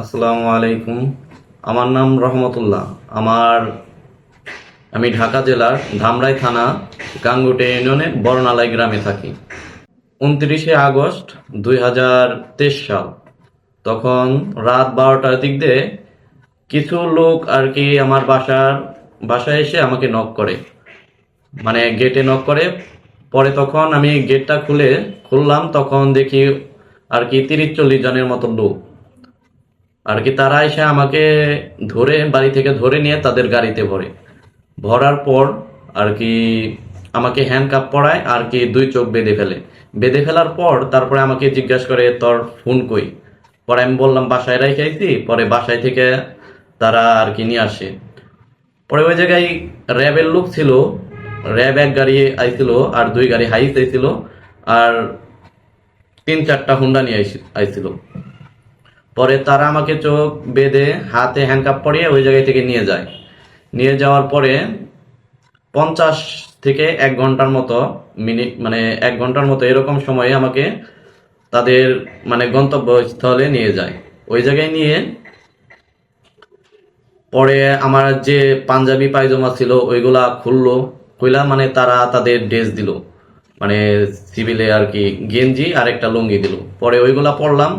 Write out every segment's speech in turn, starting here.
আসসালামু আলাইকুম। আমার নাম রহমতুল্লাহ। আমার আমি ঢাকা জেলার ধামরাই থানা গাঙ্গুটে ইউনিয়নে বর্ণালাই গ্রামে থাকি। উনত্রিশে আগস্ট দুই হাজার তেইশ সাল। তখন রাত বারোটার দিক দিয়ে কিছু লোক আর কি আমার বাসার বাসায় এসে আমাকে নক করে। মানে গেটে নক করে। পরে তখন আমি গেটটা খুলে খুললাম। তখন দেখি আর কি তিরিশ চল্লিশ জনের মতো লোক। আর কি তারা এসে আমাকে ধরে, বাড়ি থেকে ধরে নিয়ে তাদের গাড়িতে ভরে। ভরার পর আর কি আমাকে হ্যান্ড কাপ পড়ায় আর কি দুই চোখ বেঁধে ফেলে। বেঁধে ফেলার পর তারপরে আমাকে জিজ্ঞাসা করে, তোর ফোন কই? পরে আমি বললাম, বাসায় রেখে আইছি। পরে বাসায় থেকে তারা আর কি নিয়ে আসে। পরে ওই জায়গায় র্যাবের লোক ছিল। র্যাব এক গাড়ি আইছিল আর দুই গাড়ি হাইস আইছিল। আর তিন চারটা হুন্ডা নিয়ে আইছিল। পরে তারা আমাকে চোখ বেঁধে হাতে হ্যান্ডকাপ পরিয়ে ওই জায়গায় থেকে নিয়ে যায়। নিয়ে যাওয়ার পরে পঞ্চাশ থেকে এক ঘণ্টার মতো মিনিট মানে এক ঘণ্টার মতো এরকম সময়ে আমাকে তাদের মানে গন্তব্যস্থলে নিয়ে যায়। ওই জায়গায় নিয়ে পরে আমার যে পাঞ্জাবি, পায়জামা ছিল ওইগুলা খুললো। খুইলা মানে তারা তাদের ড্রেস দিল। মানে সিভিলে আর কি গেঞ্জি আর একটা লুঙ্গি দিল। পরে ওইগুলা পরলাম।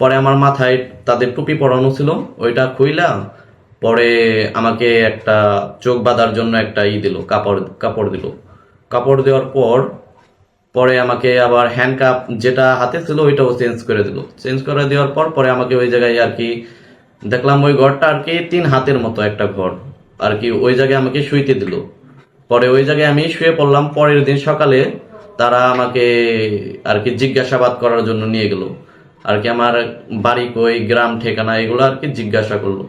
পরে আমার মাথায় তাদের টুপি পরানো ছিল। ওইটা খুইলা পরে আমাকে একটা চোখ বাঁধার জন্য একটা ই দিল, কাপড় কাপড় দিল। কাপড় দেওয়ার পর পরে আমাকে আবার হ্যান্ডকাপ যেটা হাতে ছিল ওইটাও চেঞ্জ করে দিল। চেঞ্জ করে দেওয়ার পর পরে আমাকে ওই জায়গায় আর কি দেখলাম ওই ঘরটা আর কি তিন হাতের মতো একটা ঘর। আর কি ওই জায়গায় আমাকে শুইতে দিল। পরে ওই জায়গায় আমি শুয়ে পড়লাম। পরের দিন সকালে তারা আমাকে আর কি জিজ্ঞাসাবাদ করার জন্য নিয়ে গেল। আর কি আমার বাড়ি কই, গ্রাম, ঠিকানা, এগুলো আর কি জিজ্ঞাসা করল।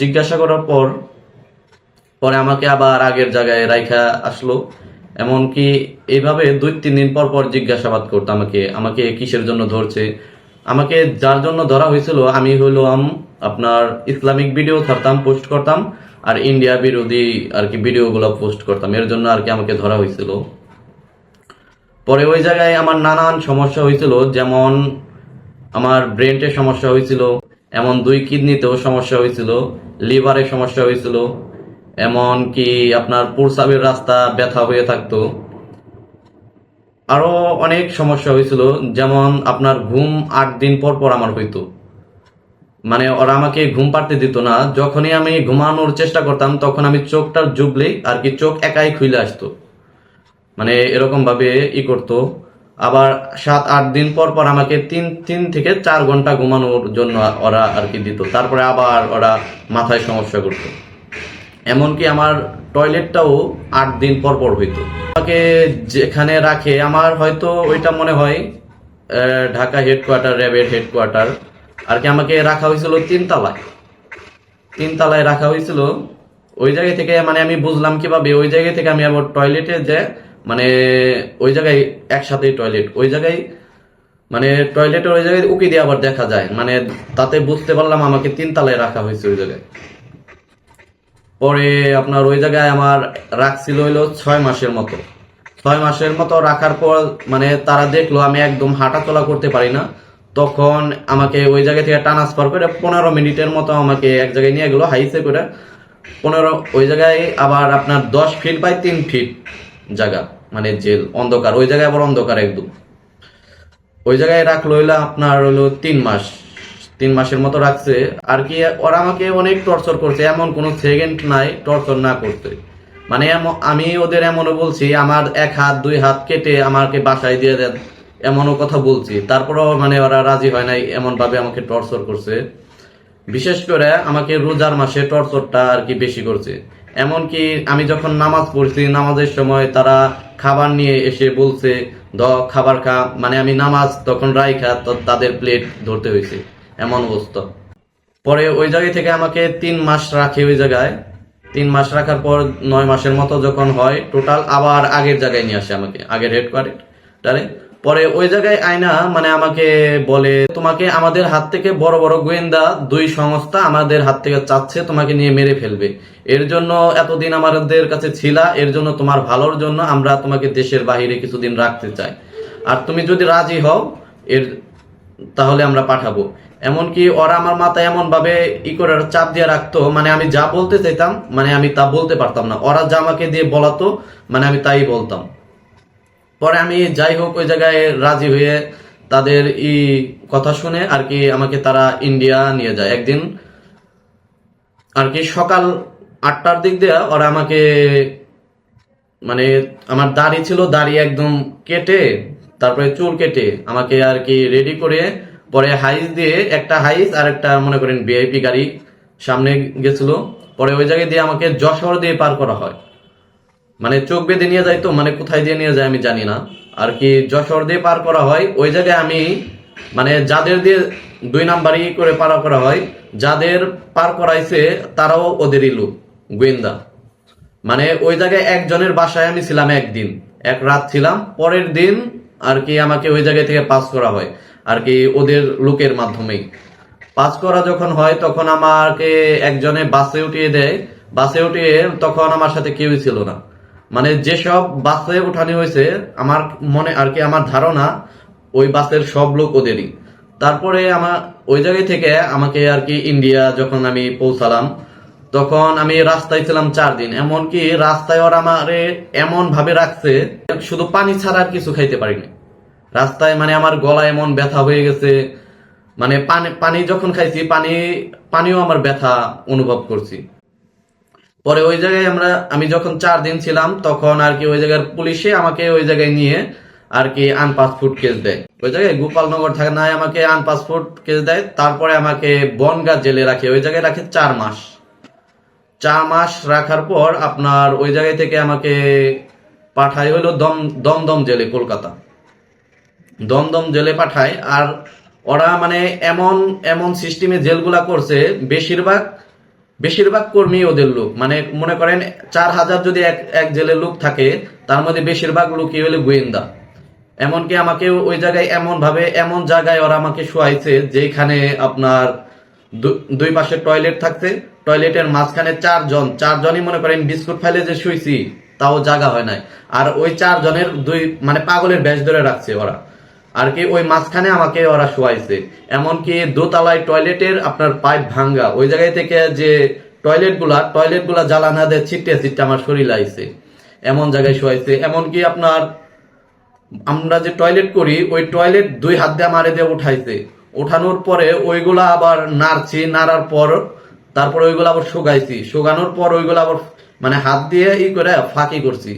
জিজ্ঞাসা করার পর, পরে আমাকে আবার আগের জায়গায় রাইখা আসলো। এমনকি এইভাবে দুই, তিন দিন পর পর জিজ্ঞাসাবাদ করতো আমাকে আমাকে কিসের জন্য ধরছে? আমাকে যার জন্য ধরা হয়েছিল, আমি হইলাম আপনার ইসলামিক ভিডিও ছাড়তাম, পোস্ট করতাম, আর ইন্ডিয়া বিরোধী আর কি ভিডিওগুলো পোস্ট করতাম। এর জন্য আর কি আমাকে ধরা হয়েছিল। পরে ওই জায়গায় আমার নানান সমস্যা হয়েছিল, যেমন আমার ব্রেনটে সমস্যা হয়েছিল, এমন দুই কিডনিতেও সমস্যা হয়েছিল, লিভারে সমস্যা হয়েছিল এমন কি আপনার প্রস্রাবের রাস্তা ব্যথা হয়ে থাকতো। আরও অনেক সমস্যা হয়েছিল, যেমন আপনার ঘুম আট দিন পর পর আমার হইতো। মানে ওরা আমাকে ঘুম পাড়তে দিত না, যখনই আমি ঘুমানোর চেষ্টা করতাম, তখন আমি চোখটা জুবলেই আর কি চোখ একাই খুলে আসতো। মানে এরকম ভাবে ই করতো। আবার সাত, আট দিন পর পর আমাকে তিন তিন থেকে চার ঘণ্টা ঘুমানোর জন্য ওরা আর কি দিত। তারপরে আবার ওরা মাথায় সমস্যা করতো। এমনকি আমার টয়লেটটাও আট দিন পর পর হইতো। আমাকে যেখানে রাখে, আমার হয়তো ওইটা মনে হয় ঢাকা হেডকোয়ার্টার র্যাবের হেডকোয়ার্টার আর কি আমাকে রাখা হয়েছিল তিনতলায়। তিনতলায় রাখা হয়েছিল। ওই জায়গা থেকে মানে আমি বুঝলাম কীভাবে, ওই জায়গা থেকে আমি আবার টয়লেটে যে মানে ওই জায়গায় একসাথেই টয়লেট ওই জায়গায় মানে টয়লেটের ওই জায়গায় উকি দিয়ে আবার দেখা যায়। মানে তাতে বুঝতে পারলাম আমাকে তিন তিনতলায় রাখা হয়েছে ওই জায়গায়। পরে আপনার ওই জায়গায় আমার রাখছিল হইল ছয় মাসের মতো। ছয় মাসের মতো রাখার পর মানে তারা দেখল আমি একদম হাঁটা চলা করতে পারি না। তখন আমাকে ওই জায়গা থেকে ট্রান্সফার করে পনেরো মিনিটের মতো আমাকে এক জায়গায় নিয়ে গেলো হাইসে করে পনেরো, ওই জায়গায় আবার আপনার দশ ফিট বাই তিন ফিট জায়গা। মানে জেল অন্ধকার, ওই জায়গায় আবার অন্ধকার একদম। ওই জায়গায় রাখল হইল আপনার হইল তিন মাস। তিন মাসের মতো রাখছে। আর কি ওরা আমাকে অনেক টর্চার করছে, এমন কোনো সেকেন্ড নাই টর্চার না করতে। মানে আমি ওদের এমনও বলছি, আমার এক হাত, দুই হাত কেটে আমাকে বাসায় দিয়ে দেন, এমনও কথা বলছি। তারপরেও মানে ওরা রাজি হয় নাই এমন ভাবে আমাকে টর্চার করছে। বিশেষ করে আমাকে রোজার মাসে টর্চরটা আর কি বেশি করছে। এমনকি আমি যখন নামাজ পড়ছি, নামাজের সময় তারা খাবার নিয়ে এসে বলছে, দ, খাবার খা। মানে আমি নামাজ তখন রাইখা তো, তাদের প্লেট ধরতে হয়েছে এমন অবস্থা। পরে ওই জায়গা থেকে আমাকে তিন মাস রাখে ওই জায়গায়। তিন মাস রাখার পর নয় মাসের মতো যখন হয় টোটাল আবার আগের জায়গায় নিয়ে আসে আমাকে, আগের হেডকোয়ার্টারে পরে ওই জায়গায় আয়না মানে আমাকে বলে, তোমাকে আমাদের হাত থেকে বড় বড় গোয়েন্দা দুই সংস্থা আমাদের হাত থেকে চাচ্ছে, তোমাকে নিয়ে মেরে ফেলবে। এর জন্য এতদিন আমাদের কাছে ছিলা, এর জন্য তোমার ভালোর জন্য আমরা তোমাকে দেশের বাহিরে কিছুদিন রাখতে চাই। আর তুমি যদি রাজি হও, এর, তাহলে আমরা পাঠাবো। এমনকি ওরা আমার মাথায় এমন ভাবে ই করে চাপ দিয়ে রাখতো মানে আমি যা বলতে চাইতাম মানে আমি তা বলতে পারতাম না। ওরা যা আমাকে দিয়ে বলাতো মানে আমি তাই বলতাম। পরে আমি যাই হোক ওই জায়গায় রাজি হয়ে তাদের ই কথা শুনে আর কি আমাকে তারা ইন্ডিয়া নিয়ে যায়। একদিন আর কি সকাল আটটার দিক দিয়ে ওরা আমাকে মানে আমার দাড়ি ছিল, দাড়ি একদম কেটে, তারপরে চুল কেটে আমাকে আর কি রেডি করে পরে হাইস দিয়ে একটা হাইস আর একটা মনে করেন ভিআইপি গাড়ি সামনে গেছিল। পরে ওই জায়গায় দিয়ে আমাকে যশোর দিয়ে পার করা হয়। মানে চোখ বেঁধে নিয়ে যায় তো মানে কোথায় দিয়ে নিয়ে যায় আমি জানি না। আর কি যশোর দিয়ে পার করা হয়, ওই জায়গায় আমি মানে যাদের দিয়ে দুই নাম্বারই করে পার করা হয়, যাদের পার করাইছে তারাও ওদেরই লোক, গোয়েন্দা। মানে ওই জায়গায় একজনের বাসায় আমি ছিলাম একদিন, এক রাত ছিলাম, পরের দিন আর কি আমাকে ওই জায়গা থেকে পাস করা হয়, আর কি ওদের লোকের মাধ্যমেই। পাস করা যখন হয় তখন আমাকে একজনে বাসে উঠিয়ে দেয়, বাসে উঠিয়ে তখন আমার সাথে কেউই ছিল না। মানে যেসব বাসে উঠানো হয়েছে, আমার মনে আর কি আমার ধারণা, ওই বাসের সব লোক ওদেরই। তারপরে আমার ওই জায়গায় থেকে আমাকে আর কি ইন্ডিয়া যখন আমি পৌঁছালাম, তখন আমি রাস্তায় ছিলাম চার দিন। এমনকি রাস্তায় ওরা আমারে এমন ভাবে রাখছে, শুধু পানি ছাড়া আর কিছু খাইতে পারিনি। রাস্তায় মানে আমার গলা এমন ব্যথা হয়ে গেছে মানে পানি পানি যখন খাইছি, পানি, পানিও আমার ব্যথা অনুভব করছি। পরে ওই জায়গায় আমরা, আমি যখন চার দিন ছিলাম, তখন আর কি ওই জায়গার পুলিশে আমাকে ওই জায়গায় নিয়ে আর কি আনপাসপোর্ট কেস দেয়। ওই জায়গায় গোপালনগর থাকে থানায় আমাকে আনপাসপোর্ট কেস দেয়, তারপরে আমাকে বনগা জেলে রাখে। ওই জায়গায় রাখে চার মাস। চার মাস রাখার পর আপনার ওই জায়গায় থেকে আমাকে পাঠায় হলো দম, দমদম জেলে, কলকাতা। দমদম জেলে পাঠায়, আর ওরা মানে এমন এমন সিস্টেমে জেলগুলা করছে, বেশিরভাগ বেশিরভাগ কর্মী ওদের লোক। মানে মনে করেন চার হাজার যদি এক এক জেলের লোক থাকে, তার মধ্যে বেশিরভাগ লোকই হলো গোয়েন্দা। এমনকি আমাকে ওই জায়গায় এমন ভাবে এমন জায়গায় ওরা আমাকে শোয়াইছে, যেখানে আপনার দুই পাশে টয়লেট থাকছে। টয়লেটের মাঝখানে চারজন, চারজনই মনে করেন বিস্কুট ফাইলে যে শুইছি, তাও জায়গা হয় নাই। আর ওই চারজনের দুই মানে পাগলের ব্যাস ধরে রাখছে ওরা। আর কি ওই মাঝখানে আমাকে ওরা শোয়াইছে। এমনকি দোতলায় টয়লেটের আপনার পাইপ ভাঙ্গা। ওই জায়গায় থেকে যে টয়লেটগুলা টয়লেটগুলা জ্বালানা দিয়ে ছিটে ছিটে আমার শরীর আইছে। এমন জায়গায় শোয়াইছে। এমনকি আপনার আমরা যে টয়লেট করি, ওই টয়লেট দুই হাত দিয়ে মারে দিয়ে উঠাইছে। উঠানোর পরে ওইগুলা আবার নাড়ছি, নাড়ার পর তারপর ওইগুলো আবার শুকাইছি। শুকানোর পর ওইগুলো আবার মানে হাত দিয়ে ই করে ফাঁকি করছি।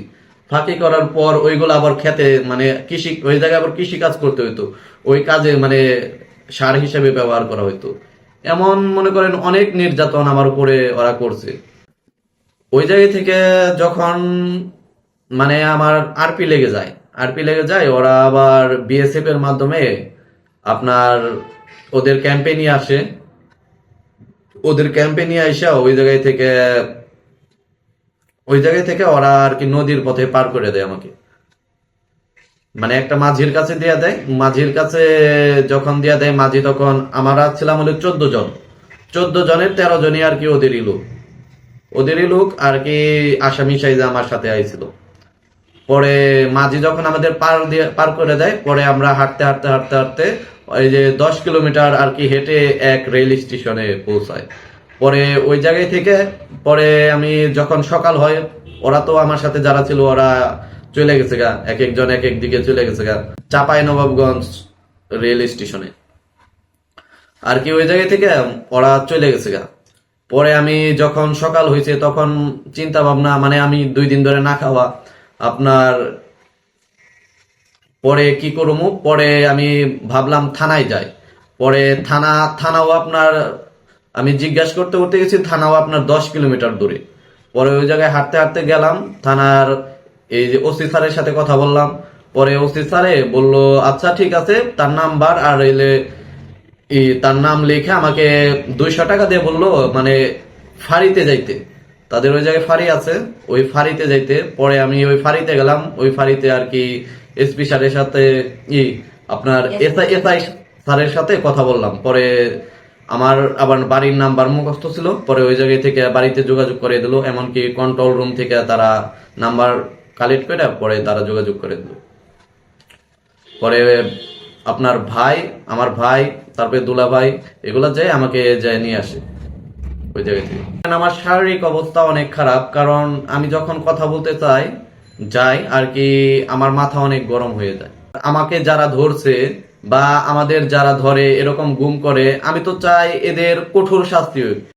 ফাঁকি করার পর ওইগুলো আবার খেতে মানে কৃষি, ওই জায়গায় আবার কৃষি কাজ করতে হইতো। ওই কাজে মানে সার হিসেবে ব্যবহার করা হইতো। এমন মনে করেন অনেক নির্যাতন আমার উপরে ওরা করছে। ওই জায়গা থেকে যখন মানে আমার আরপি লেগে যায় আরপি লেগে যায়, ওরা আবার বিএসএফ এর মাধ্যমে আপনার ওদের ক্যাম্পে আসে। ওদের ক্যাম্পে আইসা ওই জায়গায় থেকে ওই জায়গা থেকে ওরা আর কি নদীর পথে পার করে দেয় আমাকে। মানে একটা মাঝির কাছে দিয়ে দেয়, মাঝির কাছে যখন দিয়ে দেয়, মাঝি তখন আমরা ছিলাম হলো চোদ্দ জন। চোদ্দ জনের তেরো জনই আর কি ওদেরই লোক। ওদেরই লোক আর কি আসামি সাইজে আমার সাথে আইছিল। পরে মাঝি যখন আমাদের পার দিয়ে, পার করে দেয়, পরে আমরা হাঁটতে হাঁটতে হাঁটতে হাঁটতে ওই যে দশ কিলোমিটার আর কি হেঁটে এক রেল স্টেশনে পৌঁছায়। পরে ওই জায়গায় থেকে, পরে আমি যখন সকাল হয়, ওরা তো আমার সাথে যারা ছিল, ওরা চলে গেছে গা। এক একজন এক এক দিকে চলে গেছে গা। চাপাই নবাবগঞ্জ রেল স্টেশনে। আর কি ওই জায়গা থেকে ওরা চলে গেছে গা। পরে আমি যখন সকাল হয়েছে, তখন চিন্তা ভাবনা মানে আমি দুই দিন ধরে না খাওয়া, আপনার পরে কি করব? পরে আমি ভাবলাম থানায় যাই। পরে থানা, থানাও আপনার আমি জিজ্ঞাসা করতে করতে গেছি থানাও আপনার দশ কিলোমিটার দূরে। পরে ওই জায়গায় হাঁটতে হাঁটতে গেলাম থানার এই যে ওসি স্যারের সাথে কথা বললাম। পরে ওসি স্যারে বলল আচ্ছা ঠিক আছে তার নাম্বার আর এলে তার নাম লিখে আমাকে দুইশো টাকা দিয়ে বলল মানে ফাঁড়িতে যাইতে। তাদের ওই জায়গায় ফাঁড়ি আছে ওই ফাঁড়িতে যাইতে। পরে আমি ওই ফাঁড়িতে গেলাম ওই ফাঁড়িতে আর কি এসপি স্যারের সাথে ই আপনার এসআই এসআই স্যারের সাথে কথা বললাম। পরে আমার আবার বাড়ির নাম্বার মুখস্থ ছিল, পরে ওই জায়গায় থেকে বাড়িতে যোগাযোগ করে দিল, এমনকি কন্ট্রোল রুম থেকে তারা নাম্বার কালেক্ট করে, পরে তারা যোগাযোগ করে দিল। পরে আপনার ভাই, আমার ভাই, তারপরে দুলা ভাই এগুলো যাই আমাকে যাই নিয়ে আসে ওই জায়গা থেকে। আমার শারীরিক অবস্থা অনেক খারাপ, কারণ আমি যখন কথা বলতে চাই, যাই, আর কি আমার মাথা অনেক গরম হয়ে যায়। আমাকে যারা ধরছে বা আমাদের যারা ধরে এরকম গুম করে আমি তো চাই এদের কঠোর শাস্তি